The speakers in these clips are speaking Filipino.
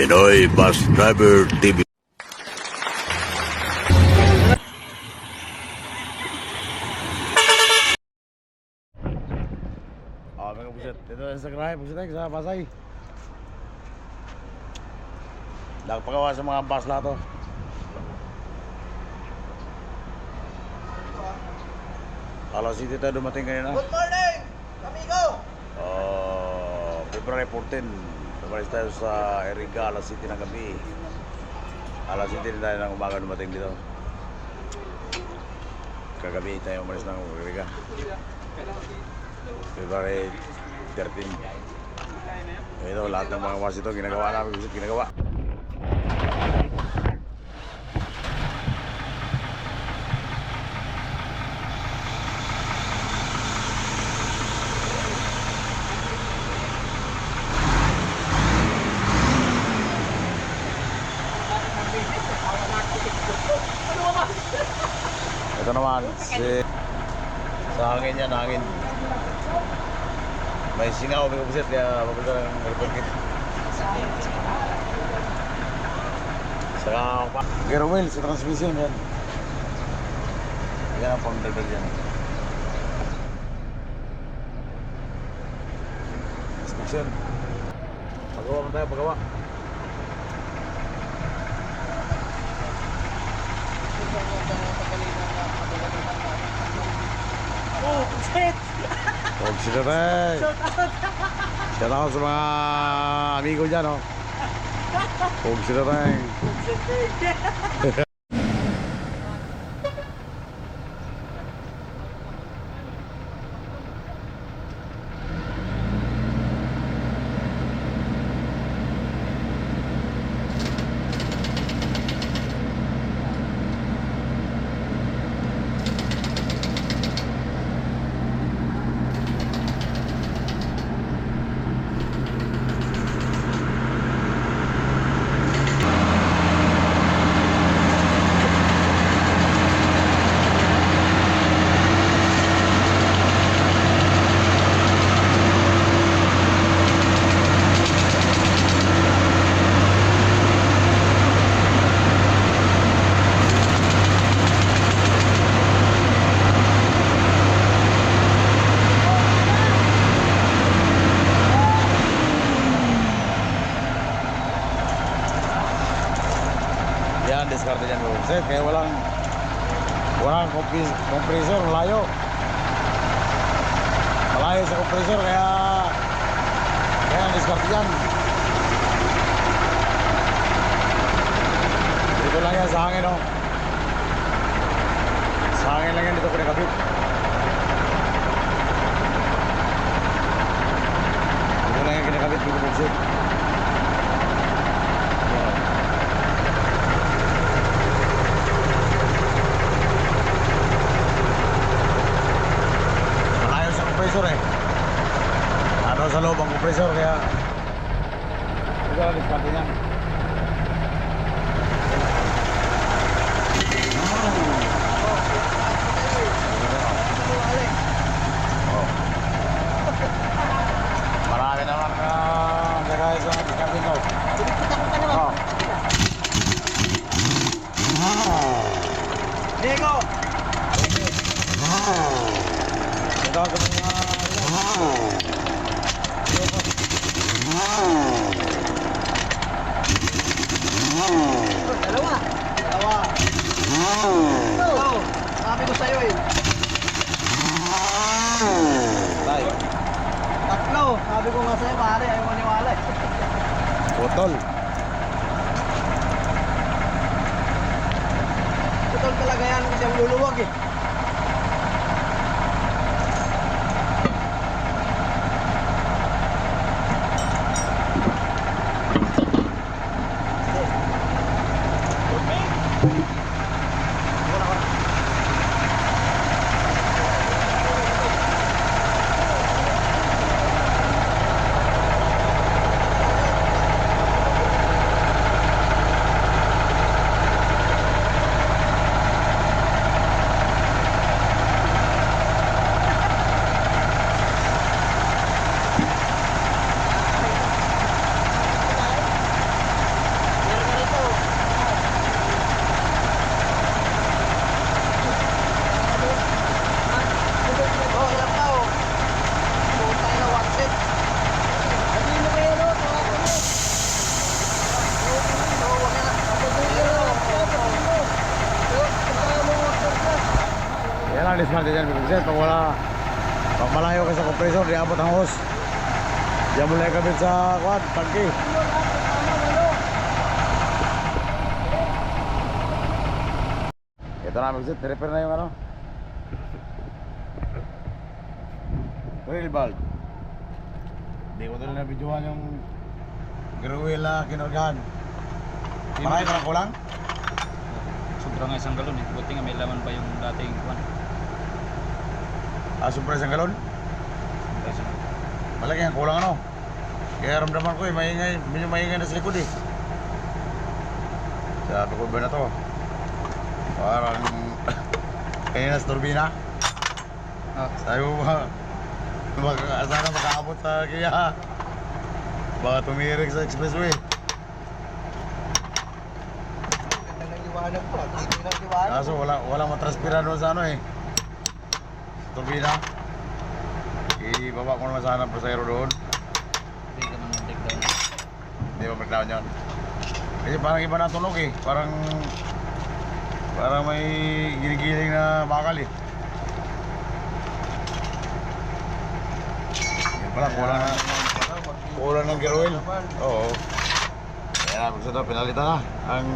Pinoy Bus Driver TV. Oh, mga buset. Dito sa Grahe, buset sa Pasay. Nagpagawa sa mga bus lahat to. Alas City tayo dumating kanina. Good morning, amigo! Uh, February 14, tumalis tayo sa Eriga, alas City ng gabi. Alas City din tayo ng umaga dumating dito. Kagabi tayo umalis ng Eriga. February 13. Ito, lahat ng mga was ito, ginagawa namin, ginagawa. Naman, si... Sa hangin yan, hangin. May singaw, may kubusit, kaya papunta ng report kit. Saka, pa... Gear wheel, sa transmission yan. Yan ang pangdagdag yan. Inspection. Pagawa mo tayo, pagawa. Oh, shit! Sila tayo. Shout out sa mga amigo dyan, oh. Huwag sila tayo. Yan, discard yan bro. Sir, kaya walang walang compres- compressor, malayo. Malayo sa compressor, kaya kaya discard yan. Dito lang yan sa hangin, oh. Sa hangin lang yan dito pinakabit. Dito lang yan kinakabit, dito buksit. Yan. Malayo sa compressor eh. Ano sa loob ang compressor kaya ito diskarte niyan. Oh. Marami naman na nagay sa diskarte ko. Oh. Diego! Ito ang mga Oh, dalawa! Dalawa! Oh, sabi ko sa'yo eh. Tay, Tatlo! Sabi ko nga sa'yo, pare, ayaw maniwala eh. putol. Totoo talaga yan kasi ang luluwag eh. Natin yan, Bigset. Pag wala, pag malayo ka sa kompresor, di abot ang hose. Diyan mo lang kabit sa kwan, tangki. Ito na, Bigset. Repair na yung ano. Real bulb. Hindi ko tuloy na videohan yung Gruel na kinargahan. Marami pa lang kulang? Sobra nga isang galon eh. Buti nga may laman pa yung dating kwan. Ah, super isang galon? Malaki ang kulang ano. Kaya ramdaman ko eh, maingay, medyo maingay na sa likod eh. Sabi ko ba na to? Parang kanina sa turbina. Ah, Sabi ko ba, mag, sana makaabot sa kaya. Baka tumirik sa expressway. Liwanag. Kaso wala, walang matransfera doon sa ano eh. Turbina. Ibaba ko naman sana pasayro doon. hindi ka man mag-take down. Hindi ba breakdown yun? Kasi parang iba na tunog eh. Parang parang may ginigiling na bakal eh. Yan pala, kulang na. Kulang ng gear oil. Oo. Kaya gusto na, pinalitan na ang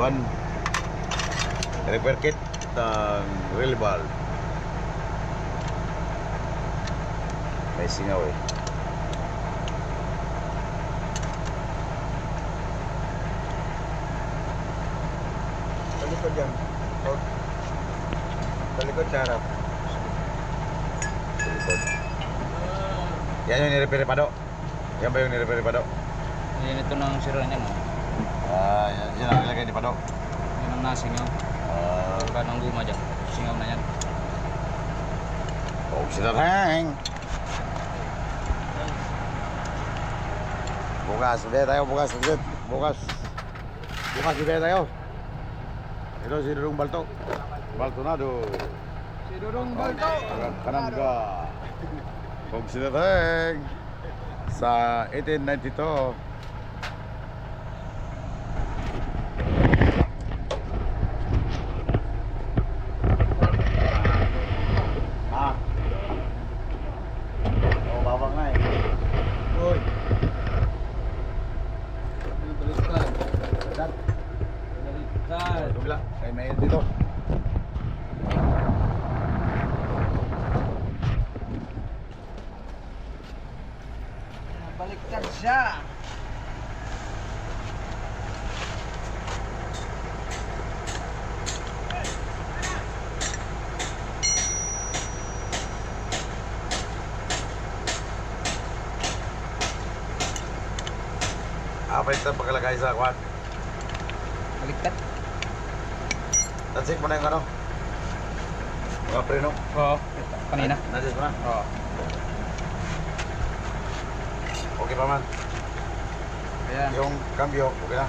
one repair kit ng wheel valve. May singaw eh. Talikod yan. Oh. Talikod sa harap. Likod. Yan yung nire-repair pa do. Yan ba yung nire-repair pa do? Yan ito ng sira niya no. Ah, yan, yan ang nilagay di pa do. Yan ang nasingaw. Ah, Wala nang guma dyan. Singaw na yan. oh, sila hang. Bukas, ulit tayo, bukas, ulit. Bukas. Bukas, ulit tayo. Ito si Dudong Balto. Balto na do. Si Dudong Balto. Kanam ka. Kung sila hang. Sa 1892. Ah. Oh, babang na eh. Uy. Baliktad. Dad, Baliktad. ito bila. Kay may dito. Baliktad siya. Ito ang pagkalagay sa kwan? Baliktad? Natsik mo na yung ano? Mga preno? Oo. Kanina? Natsik mo na? Oo. Okay pa man. Ayan. Yung cambio, okay na.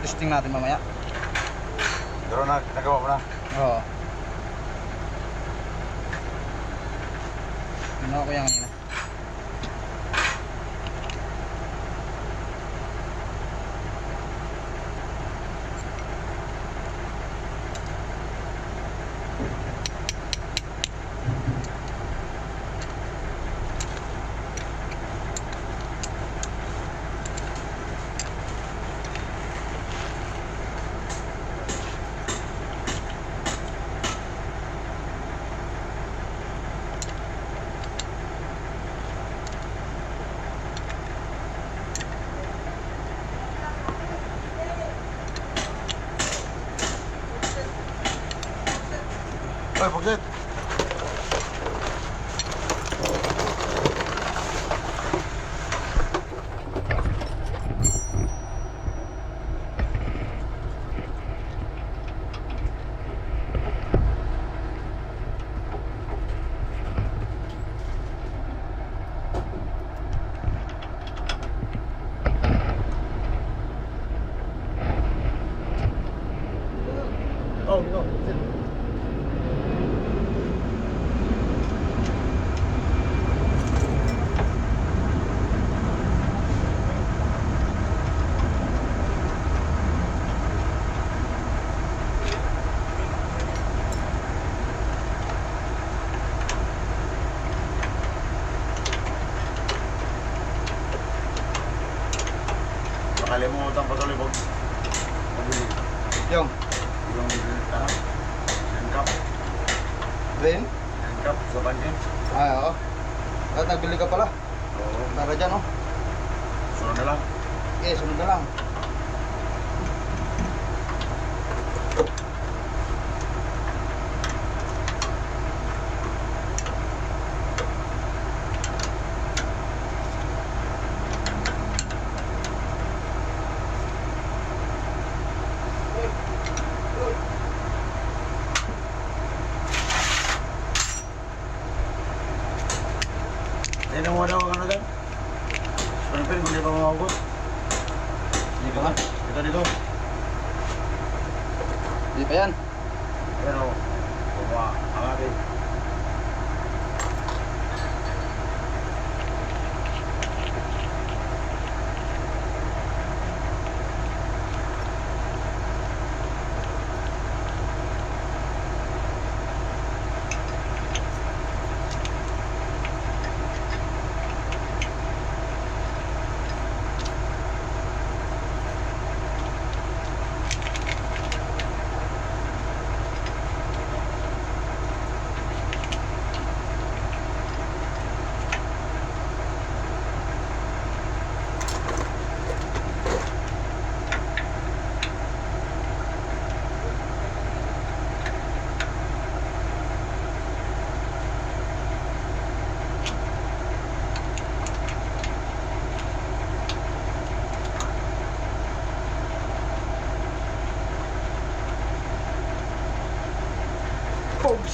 Testing natin mamaya. Pero na, nagawa mo na. Oo. Ginawa ko yan kanina. Oy, pagsit! Oh, no. Kalimutan pa tuloy pag mabili. Yung, Yung ano? Handcuff. Rin? Handcuff sa bankin. Ay, oo. At nagbili ka pala. Oo. Tara dyan, oh. Sunod na lang. Okay, sunod na lang.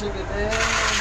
She it there.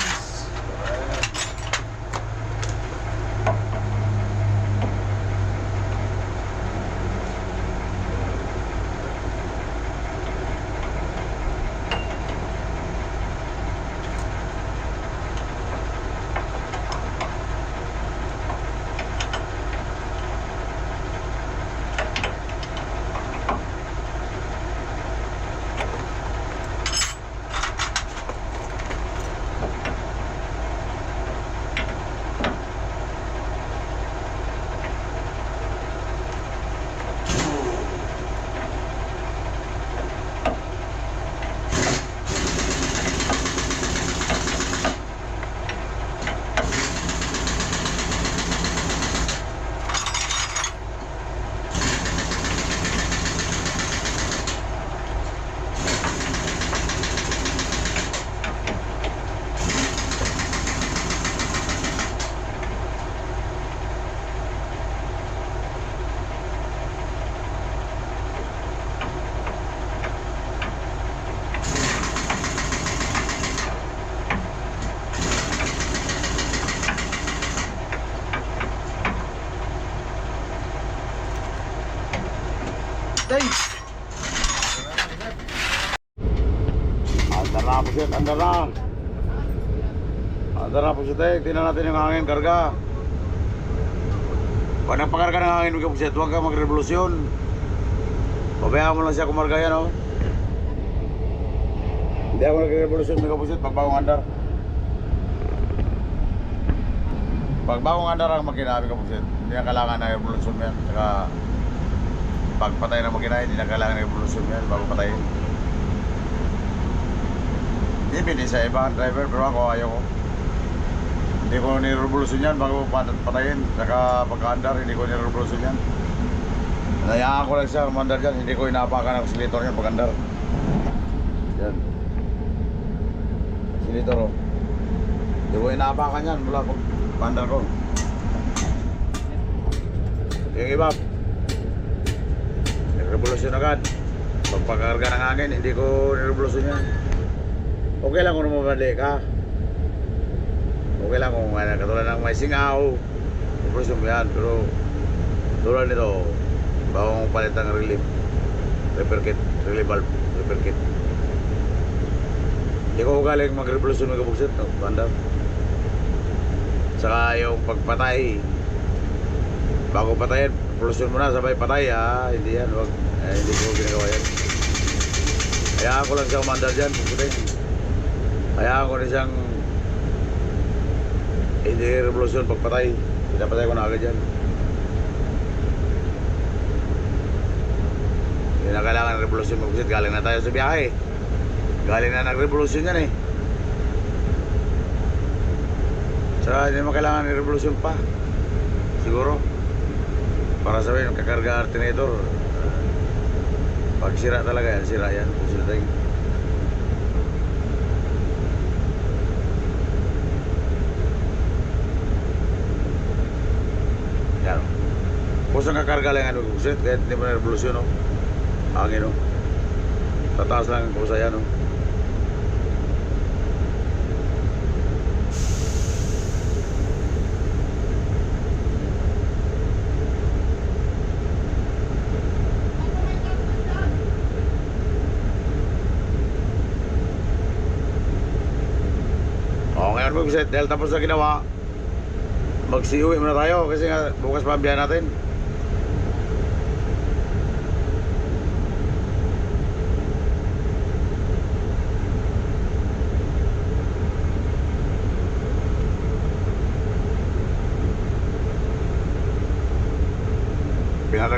Tayo. Tingnan natin yung hangin, karga. Pag nagpakarga ng hangin, huwag ka po siya, huwag ka magrevolusyon. Pabayaan mo lang siya kumarga yan, oh. Hindi ako nagrevolusyon, mga po siya, pag bagong andar. Pag bagong andar ang makina, siya, hindi na kailangan na revolusyon yan. Saka, pag patay na makina, hindi na kailangan ng revolusyon yan bago patayin. Hindi pwede sa ibang driver pero ako ayaw. Hindi ko nirevolusyon yan bago pat- patayin. Saka pagka-andar, hindi ko nirevolusyon yan. Nayaan ko lang siya umandar dyan. Hindi ko inaapakan ang oscillator niya pag-andar. Yan. Oscillator oh. Hindi ko inaapakan yan mula pag pag-andar ko. Yung iba, revolusyon agad. Pagpakarga ng hangin, hindi ko nirevolusyon yan. Okay lang kung namamali ka. Okay lang kung ano, katulad ng may singaw. Revolusyon mo yan. Pero tulad nito, bago mong palitan ng relief. Repair kit, relief valve, repair kit. Hindi ko galing mag-revolusyon ng kabuksit. No? Banda. Saka yung pagpatay, bago patayin, revolusyon mo na, sabay patay ha. Hindi yan, wag, eh, hindi ko ginagawa yan. Kaya ako lang siya umandar dyan. Kaya ako na siyang hindi revolusyon pagpatay. Pinapatay ko na agad yan. Hindi na kailangan ng revolusyon magbusit. Galing na tayo sa biyahe. Galing na nag-revolusyon yan eh. Saka hindi naman kailangan ng revolusyon pa. Siguro. Para sabihin, kakarga alternator. Pag sira talaga yan, sira yan. Sira tayo. Kusang kakarga lang ano, kusit, kahit hindi mo na revolusyon, no? Hangin, no? Tataas lang ang kusa yan, no? Mo, dahil tapos na ginawa, magsiuwi muna tayo kasi nga bukas pa natin.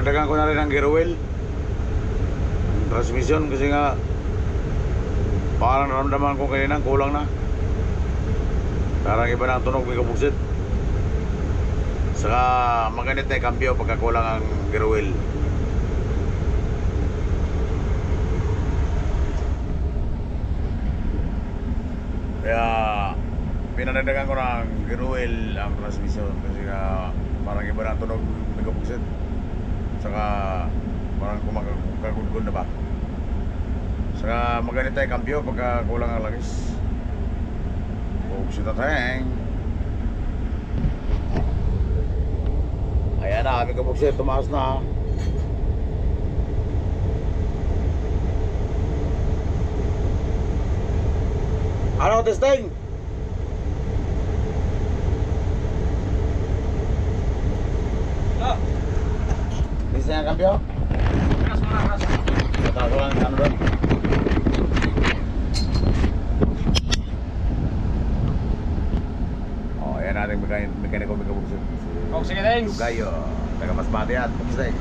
Pinadagdagan ko na rin ang gear oil. Transmission kasi nga parang naramdaman ko kanina kulang na. Parang iba na ang tunog may kabuksit. Saka maganit na yung kambyo pagka kulang ang gear oil. Kaya pinanagdagan ko ng gear oil ang transmission kasi nga parang iba na ang tunog may kabuksit. Saka parang kumakagudgod na ba. Saka maganit yung kambyo pagka kulang ang langis. Buksit na tayong. Ayan na, aming kabuksit, tumaas na. Ano, testing? Keras. Kata ko lang, ano doon? Oh, ayan natin mekanik mekaniko may kabuksit. Oh, sige, thanks. Gayo, taga Masbate at Buksay.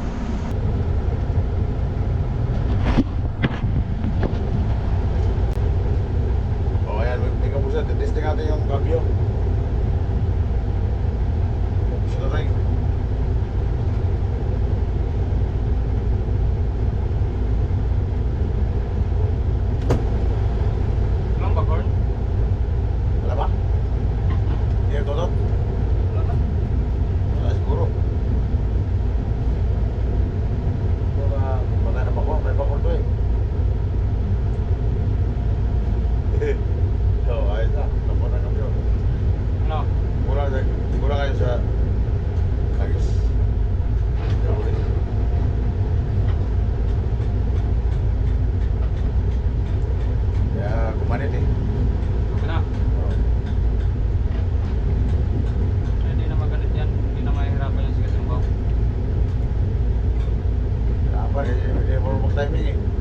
it.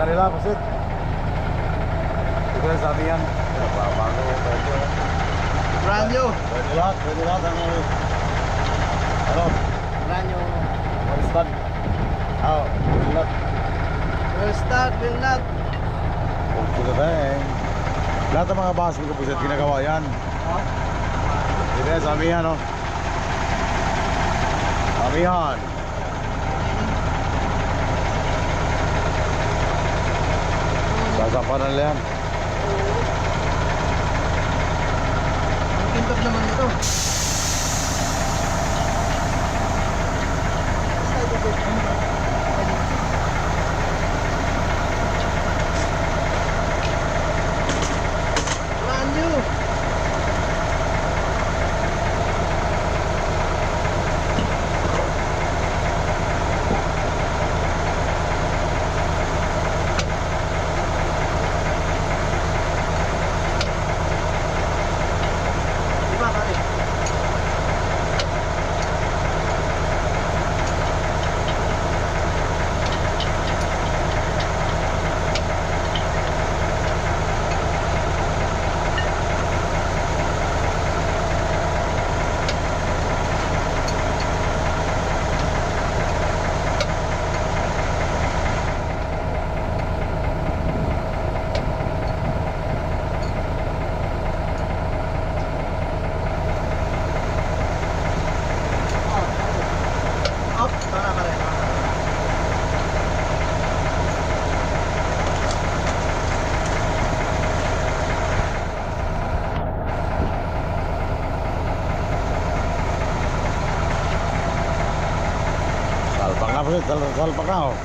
Nakakapit na nila, pusit. Ito yung sabi yan. Bago, pwede. Brand new. Pwede lahat, pwede lahat ang ano, Brand new. stand. Oh, pwede lahat. Will start, will not. Bang. Lahat ng mga basketball ko pusit, ginagawa yan. Ha? Ito yan, sa amihan, no? Amihan. Sasapanan nila yan. Ang kintab naman ito. Brand new. Diba, pare? Up, para pare. Pusit, sal- salpak na, oh.